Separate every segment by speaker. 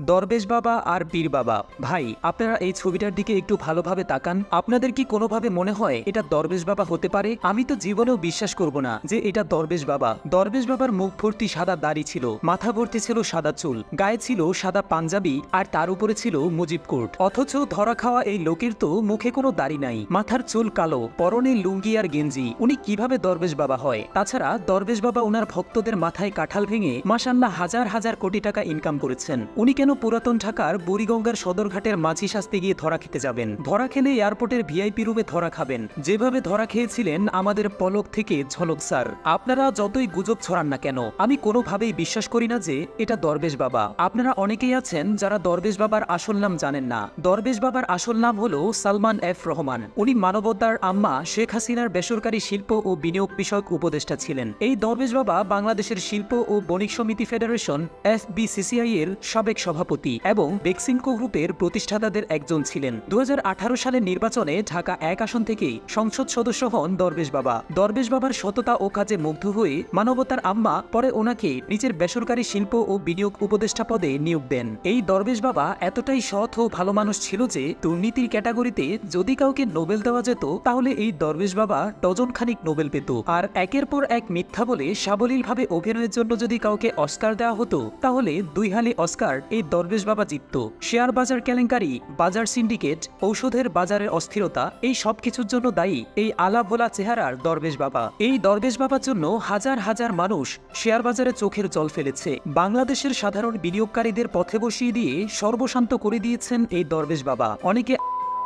Speaker 1: দরবেশ বাবা আর পীর বাবা। ভাই, আপনারা এই ছবিটার দিকে একটু ভালোভাবে তাকান। আপনাদের কি কোনোভাবে মনে হয় এটা দরবেশ বাবা হতে পারে? আমি তো জীবনেও বিশ্বাস করব না যে এটা দরবেশ বাবা। দরবেশ বাবার মুখ ভর্তি সাদা দাড়ি ছিল, মাথা ভর্তি ছিল সাদা চুল, গায়ে ছিল সাদা পাঞ্জাবি আর তার উপরে ছিল মুজিব কোট। অথচ ধরা খাওয়া এই লোকের তো মুখে কোনো দাড়ি নাই। মাথার চুল কালো, পরনে লুঙ্গি আর গেঞ্জি। উনি কীভাবে দরবেশ বাবা হয়? তাছাড়া দরবেশ বাবা ওনার ভক্তদের মাথায় কাঁঠাল ভেঙে মাসাল্লাহ হাজার হাজার কোটি টাকা ইনকাম করেছেন। উনি কেন পুরাতন ঢাকার বুড়িগঙ্গার সদরঘাটের মাঝি শাস্তি গিয়ে ধরা খেতে যাবেন। ধরা খেলে এয়ারপোর্টের ভিআইপি রুমে ধরা খাবেন। যেভাবে ধরা খেয়েছিলেন, আমাদের পলক থেকে ঝলক স্যার। আপনারা যতই গুজব ছড়ান না কেন, আমি কোনোভাবেই বিশ্বাস করি না যে এটা দরবেশ বাবা। আপনারা অনেকেই আছেন যারা দরবেশ বাবার আসল নাম জানেন না। দরবেশ বাবার আসল নাম হলো সালমান এফ রহমান। উনি মানবতার আম্মা শেখ হাসিনার বেসরকারি শিল্প ও বিনিয়োগ বিষয়ক উপদেষ্টা ছিলেন। এই দরবেশ বাবা বাংলাদেশের শিল্প ও বণিক সমিতি ফেডারেশন এফ বিসিসিআই এর সাবেক সভাপতি। এবং বেক্সিমকো গ্রুপের প্রতিষ্ঠাতাদের একজন ছিলেন। দু সালের নির্বাচনে ঢাকা এক আসন থেকেই সংসদ সদস্য হন দরবেশ বাবা। দরবেশ বাবার সততা ও কাজে মুগ্ধ হয়ে মানবতার আম্মা পরে ওনাকে নিজের বেসরকারি শিল্প ও বিনিয়োগ উপদেষ্টা পদে নিয়োগ দেন। এই দরবেশ বাবা এতটাই সৎ ও ভালো মানুষ ছিল যে দুর্নীতির ক্যাটাগরিতে যদি কাউকে নোবেল দেওয়া যেত, তাহলে এই দরবেশ বাবা ডজন খানিক নোবেল পেত। আর একের পর এক মিথ্যা বলে সাবলীলভাবে অভিনয়ের জন্য যদি কাউকে অস্কার দেওয়া হতো, তাহলে দুই হালি অস্কার এই দরবেশ বাবা চিত্ত। শেয়ার বাজার কেলেঙ্কারি, বাজার সিন্ডিকেট, ঔষধের বাজারের অস্থিরতা, এই সব কিছুর জন্য দায়ী এই আলাভোলা চেহারার দরবেশ বাবা। এই দরবেশ বাবার জন্য হাজার হাজার মানুষ শেয়ার বাজারে চোখের জল ফেলেছে। বাংলাদেশের সাধারণ বিনিয়োগকারীদের পথে বসিয়ে দিয়ে সর্বশান্ত করে দিয়েছেন এই দরবেশ বাবা। অনেকে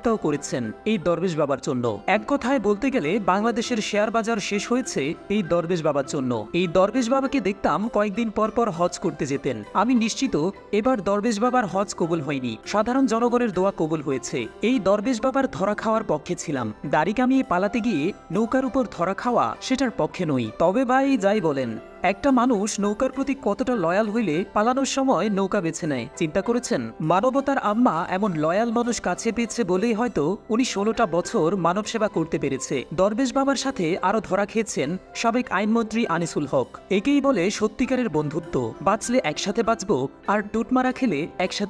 Speaker 1: আত্মহত্যাও করেছেন এই দরবেশ বাবার জন্য। এক কথায় বলতে গেলে বাংলাদেশের শেয়ার বাজার শেষ হয়েছে এই দরবেশ বাবার জন্য। এই দরবেশ বাবাকে দেখতাম কয়েকদিন পর পর হজ করতে যেতেন। আমি নিশ্চিত এবার দরবেশ বাবার হজ কবুল হয়নি। সাধারণ জনগণের দোয়া কবুল হয়েছে। এই দরবেশ বাবার ধরা খাওয়ার পক্ষে ছিলাম। দাড়ি কামিয়ে পালাতে গিয়ে নৌকার উপর ধরা খাওয়া সেটার পক্ষে নই। তবে ভাই, যাই বলেন। একটা মানুষ নৌকার প্রতি কতটা লয়াল হইলে পালানোর সময় নৌকা বেছে নেয়। চিন্তা করেছেন, মানবতার আম্মা এমন লয়াল মানুষ কাছে পেয়েছে বলেই হয়তো উনি ষোলোটা বছর মানব সেবা করতে পেরেছে। দরবেশ বাবার সাথে আরও ধরা খেয়েছেন সাবেক আইনমন্ত্রী আনিসুল হক। একেই বলে সত্যিকারের বন্ধুত্ব। বাঁচলে একসাথে বাঁচব, আর টুটমারা খেলে একসাথে